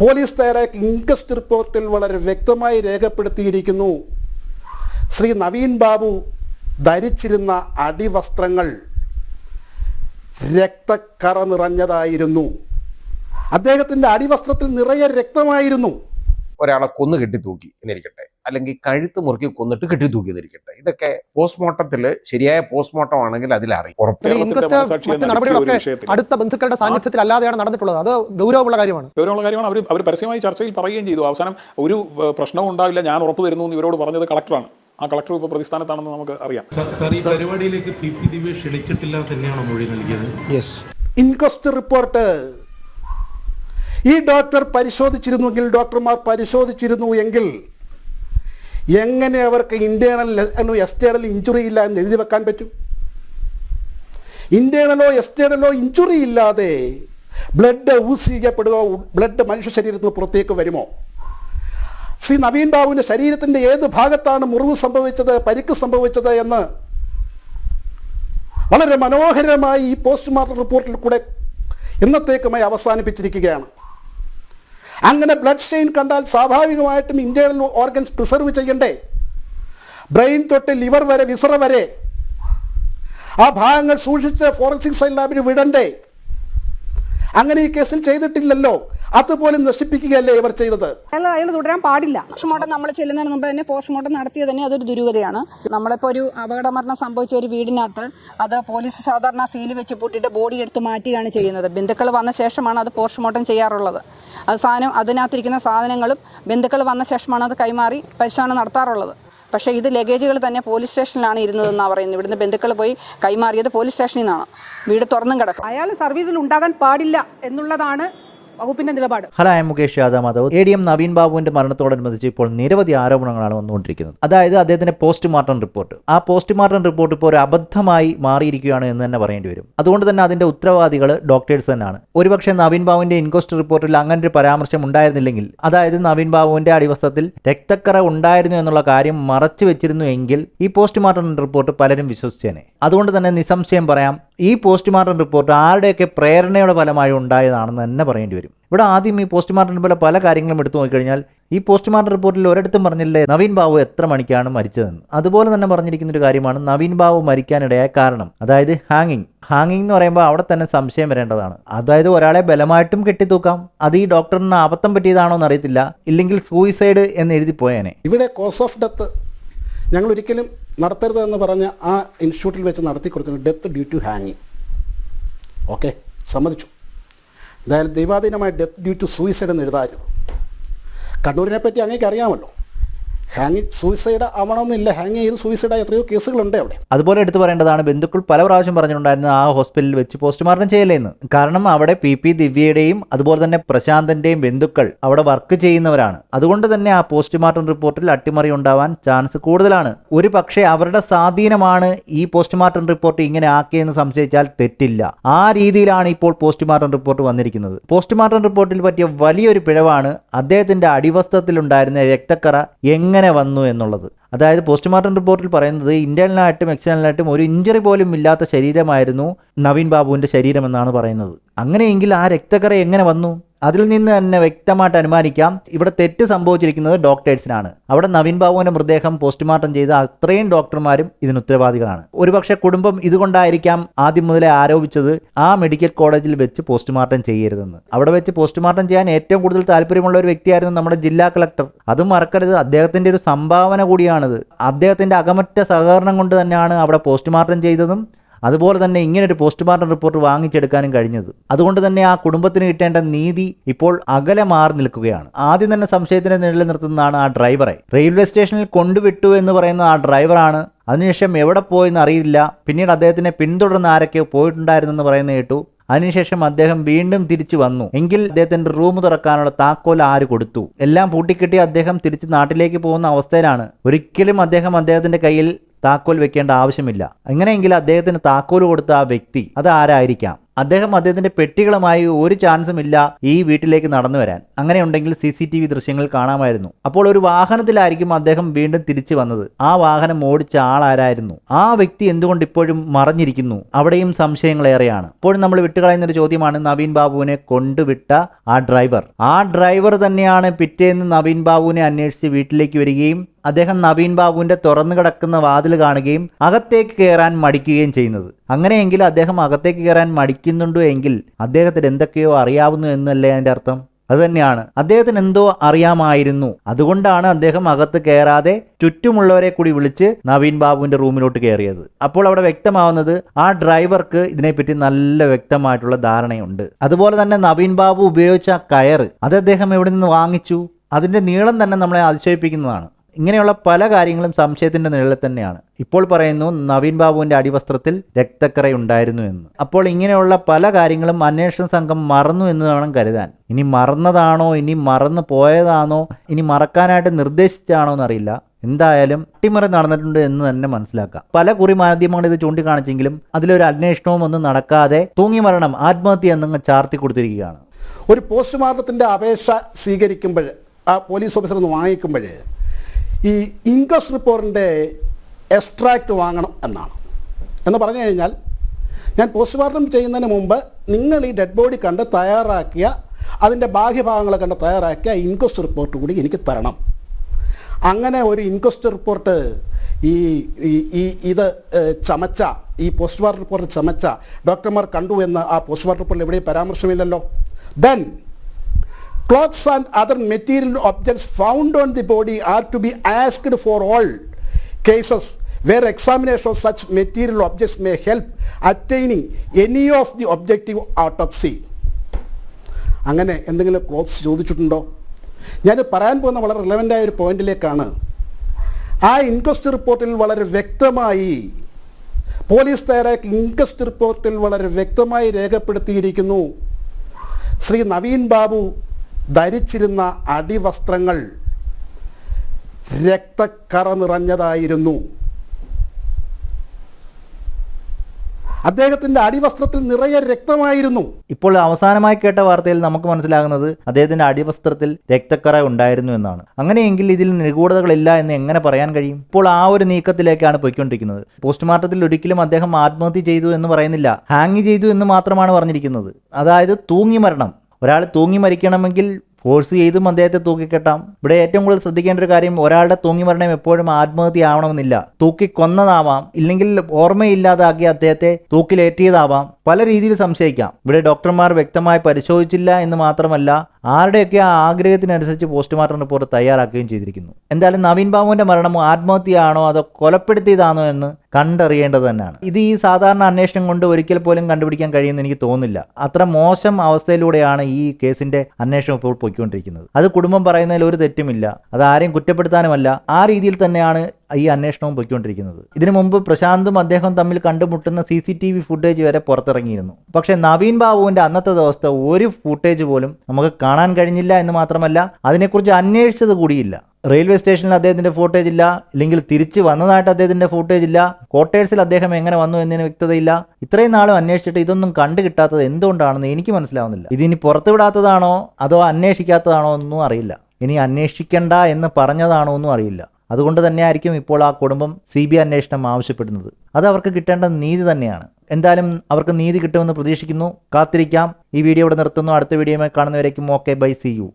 Police തയ്യാറാക്കിയ inquest റിപ്പോർട്ടിൽ വളരെ വ്യക്തമായി രേഖപ്പെടുത്തിയിരിക്കുന്നു. ശ്രീ നവീൻ ബാബു ധരിച്ചിരുന്ന അടിവസ്ത്രങ്ങൾ രക്തക്കറ നിറഞ്ഞതായിരുന്നു. അദ്ദേഹത്തിന്റെ അടിവസ്ത്രത്തിൽ നിറയെ രക്തമായിരുന്നു. ഒരാളെ കൊന്നു കെട്ടിത്തൂക്കി എന്നിരിക്കട്ടെ. അല്ലെങ്കിൽ കഴുത്ത് മുറുക്കി കൊന്നിട്ട് കെട്ടിത്തൂക്കി തിരിക്കട്ടെ ഇതൊക്കെ പോസ്റ്റ്മോർട്ടത്തിൽ ശരിയായ പോസ്റ്റ്മോർട്ടം ആണെങ്കിൽ അതിലറിയും. അടുത്ത ബന്ധുക്കളുടെ സാന്നിധ്യത്തിൽ അല്ലാതെയാണ് നടന്നിട്ടുള്ളത്. അത് ഗൗരവമുള്ള കാര്യമാണ്. ഗൗരവമുള്ള കാര്യമാണ്. അവർ അവർ പരസ്യമായി ചർച്ചയിൽ പറയുകയും ചെയ്തു. അവസാനം ഒരു പ്രശ്നവും ഉണ്ടാവില്ല. ഞാൻ ഉറപ്പ് തരുന്നു എന്ന് ഇവരോട് പറഞ്ഞത് കളക്ടറാണ്. ആ കളക്ടർ ഇപ്പോൾ പ്രതിസ്ഥാനത്താണെന്ന് നമുക്ക് അറിയാം. സാർ ഈ പരിപാടിയിലേക്ക് പി പി ദിവ്യ ക്ഷണിച്ചിട്ടില്ല തന്നെയാണ് മൊഴി നൽകിയത്? Inquest report. ഈ ഡോക്ടർ പരിശോധിച്ചിരുന്നുവെങ്കിൽ ഡോക്ടർമാർ പരിശോധിച്ചിരുന്നു എങ്കിൽ എങ്ങനെ അവർക്ക് ഇന്റേണൽ എക്സ്റ്റേണൽ ഇഞ്ചുറി ഇല്ല എന്ന് എഴുതി വെക്കാൻ പറ്റും? ഇന്റേണലോ എക്സ്റ്റേണലോ ഇഞ്ചുറി ഇല്ലാതെ ബ്ലഡ് ഊസ് ബ്ലഡ് മനുഷ്യ ശരീരത്തിൽ നിന്ന് പുറത്തേക്ക് വരുമോ? ശ്രീ നവീൻ ബാബുവിന്റെ ശരീരത്തിന്റെ ഏത് ഭാഗത്താണ് മുറിവ് സംഭവിച്ചത് പരിക്ക് സംഭവിച്ചത് എന്ന് വളരെ മനോഹരമായി ഈ പോസ്റ്റ്മോർട്ടം റിപ്പോർട്ടിൽ കൂടെ എന്നത്തേക്കുമായി അവസാനിപ്പിച്ചിരിക്കുകയാണ്. അങ്ങനെ ബ്ലഡ് സ്റ്റെയിൻ കണ്ടാൽ സ്വാഭാവികമായിട്ടും ഇന്റേണൽ ഓർഗൻസ് പ്രിസർവ് ചെയ്യണ്ടേ? ബ്രെയിൻ തൊട്ട് ലിവർ വരെ വിസറ വരെ. ആ ഭാഗങ്ങൾ സൂക്ഷിച്ച് ഫോറൻസിക് സൈൻ ലാബിന് വിടണ്ടേ? അങ്ങനെ ഈ കേസിൽ ചെയ്തിട്ടില്ലല്ലോ. അതുപോലെ നശിപ്പിക്കുകയല്ലേ ഇവർ ചെയ്തത്? അയാൾ അയാൾ തുടരാൻ പാടില്ല. പോസ്റ്റ്മോർട്ടം നമ്മൾ ചെല്ലുന്നതിന് മുമ്പ് തന്നെ പോസ്റ്റ്മോർട്ടം നടത്തിയത് തന്നെ അതൊരു ദുരൂഹതയാണ്. നമ്മളിപ്പോൾ ഒരു അപകടമരണം സംഭവിച്ച ഒരു വീടിനകത്ത് അത് പോലീസ് സാധാരണ സീൽ വെച്ച് പൂട്ടിയിട്ട് ബോഡി എടുത്ത് മാറ്റുകയാണ് ചെയ്യുന്നത്. ബന്ധുക്കൾ വന്ന ശേഷമാണ് അത് പോസ്റ്റ്മോർട്ടം ചെയ്യാറുള്ളത്. അത് സാധനം അതിനകത്തിരിക്കുന്ന സാധനങ്ങളും ബന്ധുക്കൾ വന്ന ശേഷമാണ് അത് കൈമാറി പരിശോധന നടത്താറുള്ളത്. പക്ഷേ ഇത് ലഗേജുകൾ തന്നെ പോലീസ് സ്റ്റേഷനിലാണ് ഇരുന്നതെന്നാണ് പറയുന്നത്. ഇവിടുന്ന് ബന്ധുക്കൾ പോയി കൈമാറിയത് പോലീസ് സ്റ്റേഷനിൽ നിന്നാണ്. വീട് തുറന്നും കിടക്കും. അയാൾ സർവീസിൽ ഉണ്ടാകാൻ പാടില്ല എന്നുള്ളതാണ് വകുപ്പിന്റെ നിലപാട്. Hello I Mukesh Yadav. Madhav A D M Naveen ബാബുവിന്റെ മരണത്തോടനുബന്ധിച്ച് ഇപ്പോൾ നിരവധി ആരോപണങ്ങളാണ് വന്നുകൊണ്ടിരിക്കുന്നത്. അതായത് അദ്ദേഹത്തിന്റെ പോസ്റ്റ്മോർട്ടം റിപ്പോർട്ട്. ആ പോസ്റ്റ്മോർട്ടം റിപ്പോർട്ട് ഇപ്പോൾ ഒരു അബദ്ധമായി മാറിയിരിക്കുകയാണ് എന്ന് തന്നെ പറയേണ്ടി വരും. അതുകൊണ്ട് തന്നെ അതിന്റെ ഉത്തരവാദികൾ ഡോക്ടേഴ്സ് തന്നെയാണ്. ഒരുപക്ഷെ നവീൻ ബാബുവിന്റെ ഇൻക്വസ്റ്റ് റിപ്പോർട്ടിൽ അങ്ങനെ ഒരു പരാമർശം ഉണ്ടായിരുന്നില്ലെങ്കിൽ അതായത് നവീൻ ബാബുവിന്റെ അടിവസ്ത്രത്തിൽ രക്തക്കറ ഉണ്ടായിരുന്നു എന്നുള്ള കാര്യം മറച്ചു വെച്ചിരുന്നു എങ്കിൽ ഈ പോസ്റ്റ്മോർട്ടം റിപ്പോർട്ട് പലരും വിശ്വസിച്ചേനെ. അതുകൊണ്ട് തന്നെ നിസ്സംശയം പറയാം ഈ പോസ്റ്റ്മോർട്ടം റിപ്പോർട്ട് ആരുടെയൊക്കെ പ്രേരണയുടെ ഫലമായി ഉണ്ടായതാണെന്ന് തന്നെ പറയേണ്ടി വരും. ഇവിടെ ആദ്യം ഈ പോസ്റ്റ്മോർട്ടം പോലെ പല കാര്യങ്ങളും എടുത്തു നോക്കിക്കഴിഞ്ഞാൽ ഈ പോസ്റ്റ്മോർട്ടം റിപ്പോർട്ടിൽ ഒരിടത്തും പറഞ്ഞില്ലേ നവീൻ ബാബു എത്ര മണിക്കാണ് മരിച്ചതെന്ന്. അതുപോലെ തന്നെ പറഞ്ഞിരിക്കുന്ന ഒരു കാര്യമാണ് നവീൻ ബാബു മരിക്കാനിടയായ കാരണം. അതായത് ഹാങ്ങിങ്. ഹാങ്ങിങ് എന്ന് പറയുമ്പോൾ അവിടെ തന്നെ സംശയം വരേണ്ടതാണ്. അതായത് ഒരാളെ ബലമായിട്ടും കെട്ടിത്തൂക്കാം. അത് ഈ ഡോക്ടറിന് അബദ്ധം പറ്റിയതാണോ എന്ന് അറിയത്തില്ല. ഇല്ലെങ്കിൽ സൂയിസൈഡ് എന്ന് എഴുതി പോയേനെ. ഇവിടെ കോസ് ഓഫ് ഡെത്ത് ഞങ്ങൾ ഒരിക്കലും നടത്തരുത് എന്ന് പറഞ്ഞ ആ ഇൻസ്റ്റിറ്റ്യൂട്ടിൽ വെച്ച് നടത്തി കൊടുത്തിരുന്നു ഡെത്ത് ഡ്യൂ ടു ഹാങ്ങിങ് ഓക്കെ സമ്മതിച്ചു. എന്തായാലും ദൈവാധീനമായ ഡെത്ത് ഡ്യൂ ടു സൂയിസൈഡ് എന്ന് എഴുതായിരുന്നു കണ്ണൂരിനെ പറ്റി അങ്ങേക്ക് അറിയാമല്ലോ ഹാങ് സൂയിസൈഡ് ആവണമെന്നില്ല. ഹാങ് ചെയ്ത് സൂയിസൈഡായ എത്രയോ കേസുകളുണ്ട് അവിടെ. അതുപോലെ എടുത്തു പറയേണ്ടതാണ് ബന്ധുക്കൾ പല പ്രാവശ്യം പറഞ്ഞിട്ടുണ്ടായിരുന്നു ആ ഹോസ്പിറ്റലിൽ വെച്ച് പോസ്റ്റ്മോർട്ടം ചെയ്യലേന്ന് കാരണം അവിടെ പി പി ദിവ്യയുടെയും അതുപോലെ തന്നെ പ്രശാന്തന്റെയും ബന്ധുക്കൾ അവിടെ വർക്ക് ചെയ്യുന്നവരാണ്. അതുകൊണ്ട് തന്നെ ആ പോസ്റ്റ്മോർട്ടം റിപ്പോർട്ടിൽ അട്ടിമറി ഉണ്ടാവാൻ ചാൻസ് കൂടുതലാണ്. ഒരു പക്ഷേ അവരുടെ സ്വാധീനമാണ് ഈ പോസ്റ്റ്മോർട്ടം റിപ്പോർട്ട് ഇങ്ങനെ ആക്കിയെന്ന് സംശയിച്ചാൽ തെറ്റില്ല. ആ രീതിയിലാണ് ഇപ്പോൾ പോസ്റ്റ്മോർട്ടം റിപ്പോർട്ട് വന്നിരിക്കുന്നത്. പോസ്റ്റ്മോർട്ടം റിപ്പോർട്ടിൽ പറ്റിയ വലിയൊരു പിഴവാണ് അദ്ദേഹത്തിന്റെ അടിവസ്ത്രത്തിലുണ്ടായിരുന്ന രക്തക്കറ എങ്ങനെ വന്നു എന്നുള്ളത്. അതായത് പോസ്റ്റ്മോർട്ടം റിപ്പോർട്ടിൽ പറയുന്നത് ഇന്റേണലായിട്ടും എക്സ്റ്റേണലായിട്ടും ഒരു ഇഞ്ചറി പോലും ഇല്ലാത്ത ശരീരമായിരുന്നു നവീൻ ബാബുവിന്റെ ശരീരമെന്നാണ് പറയുന്നത്. അങ്ങനെയെങ്കിൽ ആ രക്തക്കറ എങ്ങനെ വന്നു? അതിൽ നിന്ന് തന്നെ വ്യക്തമായിട്ട് അനുമാനിക്കാം ഇവിടെ തെറ്റ് സംഭവിച്ചിരിക്കുന്നത് ഡോക്ടേഴ്സിനാണ്. അവിടെ നവീൻ ബാബുവിന്റെ മൃതദേഹം പോസ്റ്റ്മോർട്ടം ചെയ്ത അത്രയും ഡോക്ടർമാരും ഇതിന് ഉത്തരവാദികളാണ്. ഒരുപക്ഷെ കുടുംബം ഇതുകൊണ്ടായിരിക്കാം ആദ്യം മുതലേ ആരോപിച്ചത് ആ മെഡിക്കൽ കോളേജിൽ വെച്ച് പോസ്റ്റ്മോർട്ടം ചെയ്യരുതെന്ന്. അവിടെ വെച്ച് പോസ്റ്റ്മോർട്ടം ചെയ്യാൻ ഏറ്റവും കൂടുതൽ താല്പര്യമുള്ള ഒരു വ്യക്തിയായിരുന്നു നമ്മുടെ ജില്ലാ കളക്ടർ. അതും മറക്കരുത് അദ്ദേഹത്തിന്റെ ഒരു സംഭാവന കൂടിയാണിത്. അദ്ദേഹത്തിന്റെ അകമറ്റ സഹകരണം കൊണ്ട് തന്നെയാണ് അവിടെ പോസ്റ്റ്മോർട്ടം ചെയ്തതും അതുപോലെ തന്നെ ഇങ്ങനെ ഒരു പോസ്റ്റ്മോർട്ടം റിപ്പോർട്ട് വാങ്ങിച്ചെടുക്കാനും കഴിഞ്ഞത്. അതുകൊണ്ട് തന്നെ ആ കുടുംബത്തിന് കിട്ടേണ്ട നീതി ഇപ്പോൾ അകലെ മാറി നിൽക്കുകയാണ്. ആദ്യം തന്നെ സംശയത്തിന് നിഴലിൽ നിർത്തുന്നതാണ് ആ ഡ്രൈവറെ. റെയിൽവേ സ്റ്റേഷനിൽ കൊണ്ടുവിട്ടു എന്ന് പറയുന്ന ആ ഡ്രൈവറാണ്. അതിനുശേഷം എവിടെ പോയെന്ന് അറിയില്ല. പിന്നീട് അദ്ദേഹത്തിനെ പിന്തുടർന്ന് ആരൊക്കെയോ പോയിട്ടുണ്ടായിരുന്നെന്ന് പറയുന്ന കേട്ടു. അതിനുശേഷം അദ്ദേഹം വീണ്ടും തിരിച്ചു വന്നു. എങ്കിൽ അദ്ദേഹത്തിന്റെ റൂം തുറക്കാനുള്ള താക്കോൽ ആര് കൊടുത്തു? എല്ലാം പൂട്ടിക്കെട്ടി അദ്ദേഹം തിരിച്ച് നാട്ടിലേക്ക് പോകുന്ന അവസ്ഥയിലാണ്. ഒരിക്കലും അദ്ദേഹം അദ്ദേഹത്തിന്റെ കയ്യിൽ താക്കോൽ വെക്കേണ്ട ആവശ്യമില്ല. എങ്ങനെയെങ്കിൽ അദ്ദേഹത്തിന് താക്കോൽ കൊടുത്ത ആ വ്യക്തി അത് ആരായിരിക്കാം? അദ്ദേഹം അദ്ദേഹത്തിന്റെ പെട്ടികളുമായി ഒരു ചാൻസും ഇല്ല ഈ വീട്ടിലേക്ക് നടന്നു വരാൻ. അങ്ങനെയുണ്ടെങ്കിൽ സി സി ടി വി ദൃശ്യങ്ങൾ കാണാമായിരുന്നു. അപ്പോൾ ഒരു വാഹനത്തിലായിരിക്കും അദ്ദേഹം വീണ്ടും തിരിച്ചു വന്നത്. ആ വാഹനം ഓടിച്ച ആളാരായിരുന്നു ആ വ്യക്തി എന്തുകൊണ്ട് ഇപ്പോഴും മറഞ്ഞിരിക്കുന്നു? അവിടെയും സംശയങ്ങളേറെയാണ് ഇപ്പോഴും നമ്മൾ വിട്ടുകളയുന്ന ഒരു ചോദ്യമാണ് നവീൻ ബാബുവിനെ കൊണ്ടുവിട്ട ആ ഡ്രൈവർ ആ ഡ്രൈവർ തന്നെയാണ് പിറ്റേന്ന് നവീൻ ബാബുവിനെ അന്വേഷിച്ച് വീട്ടിലേക്ക് വരികയും അദ്ദേഹം നവീൻ ബാബുവിന്റെ തുറന്നു കിടക്കുന്ന വാതിൽ കാണുകയും അകത്തേക്ക് കയറാൻ മടിക്കുകയും ചെയ്യുന്നത്. അങ്ങനെയെങ്കിൽ അദ്ദേഹം അകത്തേക്ക് കയറാൻ മടിക്കുന്നുണ്ടോ എങ്കിൽ അദ്ദേഹത്തിന് എന്തൊക്കെയോ അറിയാവുന്നു എന്നല്ലേ അതിന്റെ അർത്ഥം? അതുതന്നെയാണ്. അദ്ദേഹത്തിന് എന്തോ അറിയാമായിരുന്നു. അതുകൊണ്ടാണ് അദ്ദേഹം അകത്ത് കയറാതെ ചുറ്റുമുള്ളവരെ കൂടി വിളിച്ച് നവീൻ ബാബുവിന്റെ റൂമിലോട്ട് കയറിയത് അപ്പോൾ അവിടെ വ്യക്തമാവുന്നത് ആ ഡ്രൈവർക്ക് ഇതിനെപ്പറ്റി നല്ല വ്യക്തമായിട്ടുള്ള ധാരണയുണ്ട്. അതുപോലെ തന്നെ നവീൻ ബാബു ഉപയോഗിച്ച കയർ അത് അദ്ദേഹം എവിടെ നിന്ന് വാങ്ങിച്ചു? അതിന്റെ നീളം തന്നെ നമ്മളെ അതിശയിപ്പിക്കുന്നതാണ്. ഇങ്ങനെയുള്ള പല കാര്യങ്ങളും സംശയത്തിന്റെ നിഴലിൽ തന്നെയാണ്. ഇപ്പോൾ പറയുന്നു നവീൻ ബാബുവിന്റെ അടിവസ്ത്രത്തിൽ രക്തക്കറയുണ്ടായിരുന്നു എന്ന്. അപ്പോൾ ഇങ്ങനെയുള്ള പല കാര്യങ്ങളും അന്വേഷണ സംഘം മറന്നു എന്ന് വേണം കരുതാൻ. ഇനി മറന്നതാണോ ഇനി മറന്നു പോയതാണോ ഇനി മറക്കാനായിട്ട് നിർദ്ദേശിച്ചാണോ എന്നറിയില്ല. എന്തായാലും അട്ടിമറി നടന്നിട്ടുണ്ട് എന്ന് തന്നെ മനസ്സിലാക്കാം. പല കുറി മാധ്യമങ്ങൾ ഇത് ചൂണ്ടിക്കാണിച്ചെങ്കിലും അതിലൊരു അന്വേഷണവും ഒന്നും നടക്കാതെ തൂങ്ങി മരണം ആത്മഹത്യ എന്നങ്ങ് ചാർത്തി കൊടുത്തിരിക്കുകയാണ്. ഒരു പോസ്റ്റ്മോർട്ടത്തിന്റെ അപേക്ഷ സ്വീകരിക്കുമ്പോൾ ആ പോലീസ് ഓഫീസർ ഒന്ന് വാങ്ങിക്കുമ്പോൾ ഈ ഇൻകസ് റിപ്പോർട്ടിന്റെ എക്സ്ട്രാക്റ്റ് വാങ്ങണം എന്നാണ്. എന്ന് പറഞ്ഞു കഴിഞ്ഞാൽ ഞാൻ പോസ്റ്റ്മോർട്ടം ചെയ്യുന്നതിന് മുമ്പ് നിങ്ങൾ ഈ ഡെഡ് ബോഡി കണ്ട് തയ്യാറാക്കിയ അതിന്റെ ബാഹ്യഭാഗങ്ങൾ കണ്ട് തയ്യാറാക്കിയ ഇൻക്വസ്റ്റ് റിപ്പോർട്ട് കൂടി എനിക്ക് തരണം. അങ്ങനെ ഒരു ഇൻകസ്റ്റ് റിപ്പോർട്ട് ഈ- ഈ ഇത് ചമച്ച ഈ പോസ്റ്റ്മോർട്ടം റിപ്പോർട്ട് ചമച്ച ഡോക്ടർമാർ കണ്ടു എന്ന് ആ പോസ്റ്റ്മോർട്ടം റിപ്പോർട്ടിൽ എവിടെയും പരാമർശമില്ലല്ലോ. Then clothes and other material objects found on the body are to be asked for all cases where examination of such material objects may help attaining any of the objective autopsy അങ്ങനെ എന്തെങ്കിലും clothes ചോദിച്ചിട്ടുണ്ടോ ഞാനിത് പറയാൻ പോകുന്ന വളരെ relevant ആയ ഒരു പോയിന്റിലേക്കാണ് ആ inquest റിപ്പോർട്ടിൽ വളരെ വ്യക്തമായി പോലീസ് തയ്യാറാക്കിയ ഇൻക്വസ്റ്റ് റിപ്പോർട്ടിൽ വളരെ വ്യക്തമായി രേഖപ്പെടുത്തിയിരിക്കുന്നു ശ്രീ നവീൻ ബാബു ധരിച്ചിരുന്ന അടിവസ്ത്രങ്ങൾ രക്തക്കറ നിറഞ്ഞതായിരുന്നു. അദ്ദേഹത്തിന്റെ അടിവസ്ത്രത്തിൽ നിറയെ രക്തമായിരുന്നു. ഇപ്പോൾ അവസാനമായി കേട്ട വാർത്തയിൽ നമുക്ക് മനസ്സിലാകുന്നത് അദ്ദേഹത്തിന്റെ അടിവസ്ത്രത്തിൽ രക്തക്കറ ഉണ്ടായിരുന്നു എന്നാണ്. അങ്ങനെയെങ്കിൽ ഇതിൽ നിഗൂഢതകളില്ല എന്ന് എങ്ങനെ പറയാൻ കഴിയും? ഇപ്പോൾ ആ ഒരു നീക്കത്തിലേക്കാണ് പോയിക്കൊണ്ടിരിക്കുന്നത്. പോസ്റ്റ്മോർട്ടത്തിൽ ഒരിക്കലും അദ്ദേഹം ആത്മഹത്യ ചെയ്തു എന്ന് പറയുന്നില്ല. ഹാങ് ചെയ്തു എന്ന് മാത്രമാണ് പറഞ്ഞിരിക്കുന്നത്. അതായത് തൂങ്ങി മരണം ഒരാൾ തൂങ്ങി മരിക്കണമെങ്കിൽ ഫോഴ്സ് ചെയ്തും അദ്ദേഹത്തെ തൂക്കിക്കെട്ടാം. ഇവിടെ ഏറ്റവും കൂടുതൽ ശ്രദ്ധിക്കേണ്ട ഒരു കാര്യം ഒരാളുടെ തൂങ്ങി മരണം എപ്പോഴും ആത്മഹത്യ ആവണമെന്നില്ല തൂക്കി കൊന്നതാവാം ഇല്ലെങ്കിൽ ഓർമ്മയില്ലാതാക്കി അദ്ദേഹത്തെ തൂക്കിലേറ്റിയതാവാം. പല രീതിയിൽ സംശയിക്കാം. ഇവിടെ ഡോക്ടർമാർ വ്യക്തമായി പരിശോധിച്ചില്ല എന്ന് മാത്രമല്ല ആരുടെയൊക്കെ ആ ആഗ്രഹത്തിനനുസരിച്ച് പോസ്റ്റ്മോർട്ടം റിപ്പോർട്ട് തയ്യാറാക്കുകയും ചെയ്തിരിക്കുന്നു? എന്തായാലും നവീൻ ബാബുവിന്റെ മരണം ആത്മഹത്യയാണോ അതോ കൊലപ്പെടുത്തിയതാണോ എന്ന് കണ്ടറിയേണ്ടത് തന്നെയാണ്. ഇത് ഈ സാധാരണ അന്വേഷണം കൊണ്ട് ഒരിക്കൽ പോലും കണ്ടുപിടിക്കാൻ കഴിയുമെന്ന് എനിക്ക് തോന്നുന്നില്ല. അത്ര മോശം അവസ്ഥയിലൂടെയാണ് ഈ കേസിന്റെ അന്വേഷണം ഇപ്പോൾ പോയിക്കൊണ്ടിരിക്കുന്നത്. അത് കുടുംബം പറയുന്നതിൽ ഒരു തെറ്റുമില്ല. അത് ആരെയും കുറ്റപ്പെടുത്താനുമല്ല. ആ രീതിയിൽ തന്നെയാണ് ഈ അന്വേഷണവും പൊയ്ക്കൊണ്ടിരിക്കുന്നത്. ഇതിനു മുമ്പ് പ്രശാന്തും അദ്ദേഹം തമ്മിൽ കണ്ടുമുട്ടുന്ന C C T V footage വരെ പുറത്തിറങ്ങിയിരുന്നു. പക്ഷേ നവീൻ ബാബുവിന്റെ അന്നത്തെ ദിവസത്തെ ഒരു ഫുട്ടേജ് പോലും നമുക്ക് കാണാൻ കഴിഞ്ഞില്ല എന്ന് മാത്രമല്ല അതിനെക്കുറിച്ച് അന്വേഷിച്ചത് കൂടിയില്ല. റെയിൽവേ സ്റ്റേഷനിൽ അദ്ദേഹത്തിന്റെ ഫോട്ടേജ് ഇല്ല. ഇല്ലെങ്കിൽ തിരിച്ചു വന്നതായിട്ട് അദ്ദേഹത്തിന്റെ ഫോട്ടേജ് ഇല്ല. ക്വാർട്ടേഴ്സിൽ അദ്ദേഹം എങ്ങനെ വന്നു എന്നതിന് വ്യക്തതയില്ല. ഇത്രയും നാളും അന്വേഷിച്ചിട്ട് ഇതൊന്നും കണ്ടു കിട്ടാത്തത് എന്തുകൊണ്ടാണെന്ന് എനിക്ക് മനസ്സിലാവുന്നില്ല. ഇതിനി പുറത്തുവിടാത്തതാണോ അതോ അന്വേഷിക്കാത്തതാണോ ഒന്നും അറിയില്ല. ഇനി അന്വേഷിക്കണ്ട എന്ന് പറഞ്ഞതാണോ ഒന്നും അറിയില്ല. അതുകൊണ്ട് തന്നെയായിരിക്കും ഇപ്പോൾ ആ കുടുംബം സി ബി അന്വേഷണം ആവശ്യപ്പെടുന്നത്. അത് അവർക്ക് കിട്ടേണ്ട നീതി തന്നെയാണ്. എന്തായാലും അവർക്ക് നീതി കിട്ടുമെന്ന് പ്രതീക്ഷിക്കുന്നു. കാത്തിരിക്കാം. ഈ വീഡിയോ ഇവിടെ നിർത്തുന്നു. അടുത്ത വീഡിയോയുമായി കാണുന്നവരേക്കും ഓക്കെ. ബൈ. സി. യു.